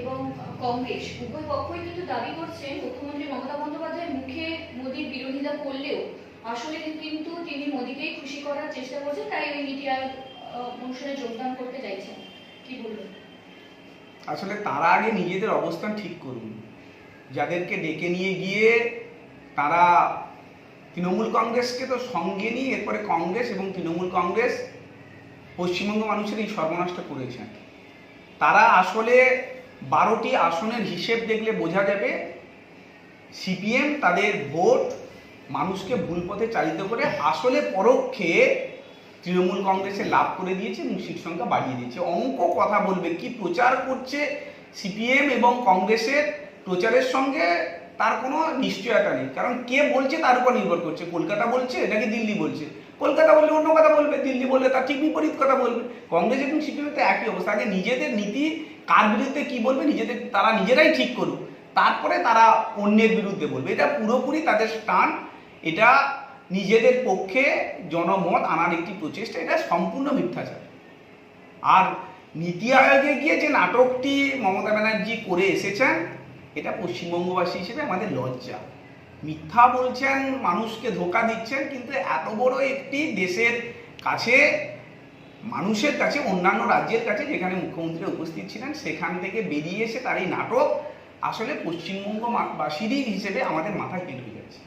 এবং কংগ্রেস, উভয় পক্ষই কিন্তু দাবি করছেন মুখ্যমন্ত্রী মমতা বন্দ্যোপাধ্যায়ের মুখে মোদীর বিরোধিতা করলেও আসলে কিন্তু তিনি মোদীকেই খুশি করার চেষ্টা করছেন, তাই ওই নীতি আয়োগ অনুষ্ঠানে যোগদান করতে চাইছেন। কি বলবেন? আসলে তারা আগে নিজেদের অবস্থান ঠিক করুন। যাদেরকে ডেকে নিয়ে গিয়ে তারা তৃণমূল কংগ্রেসকে তো সঙ্গে নিয়ে এরপরে কংগ্রেস এবং তৃণমূল কংগ্রেস পশ্চিমবঙ্গ মানুষের এই সর্বনাশটা করেছেন। তারা আসলে বারোটি আসনের হিসেব দেখলে বোঝা যাবে সিপিএম তাদের ভোট মানুষকে ভুল পথে চালিত করে আসলে পরোক্ষে তৃণমূল কংগ্রেসে লাভ করে দিয়েছে এবং সিট সংখ্যা বাড়িয়ে দিয়েছে। অঙ্ক কথা বলবে, কি প্রচার করছে সিপিএম এবং কংগ্রেসের প্রচারের সঙ্গে তার কোনো নিশ্চয়তা নেই। কারণ কে বলছে তার উপর নির্ভর করছে। কলকাতা বলছে নাকি দিল্লি বলছে? কলকাতা বললে অন্য কথা বলবে, দিল্লি বললে তার ঠিক বিপরীত কথা বলবে। কংগ্রেস এবং সিপিএম তো একই অবস্থা। আগে নিজেদের নীতি কার বিরুদ্ধে কী বলবে, নিজেদের, তারা নিজেরাই ঠিক করুক। তারপরে তারা অন্যের বিরুদ্ধে বলবে। এটা পুরোপুরি তাদের স্টান এটা নিজেদের পক্ষে জনমত আনার একটি প্রচেষ্টা। এটা সম্পূর্ণ মিথ্যাচার। আর নীতি আয়োগে গিয়ে যে নাটকটি মমতা ব্যানার্জি করে এসেছেন এটা পশ্চিমবঙ্গবাসী হিসেবে আমাদের লজ্জা। মিথ্যা বলছেন, মানুষকে ধোকা দিচ্ছেন, কিন্তু এত বড় একটি দেশের কাছে, মানুষের কাছে, অন্যান্য রাজ্যের কাছে যেখানে মুখ্যমন্ত্রী উপস্থিত ছিলেন, সেখান থেকে বেরিয়ে এসে তার এই নাটক আসলে পশ্চিমবঙ্গবাসীরই হিসেবে আমাদের মাথায় হিট হয়ে যাচ্ছে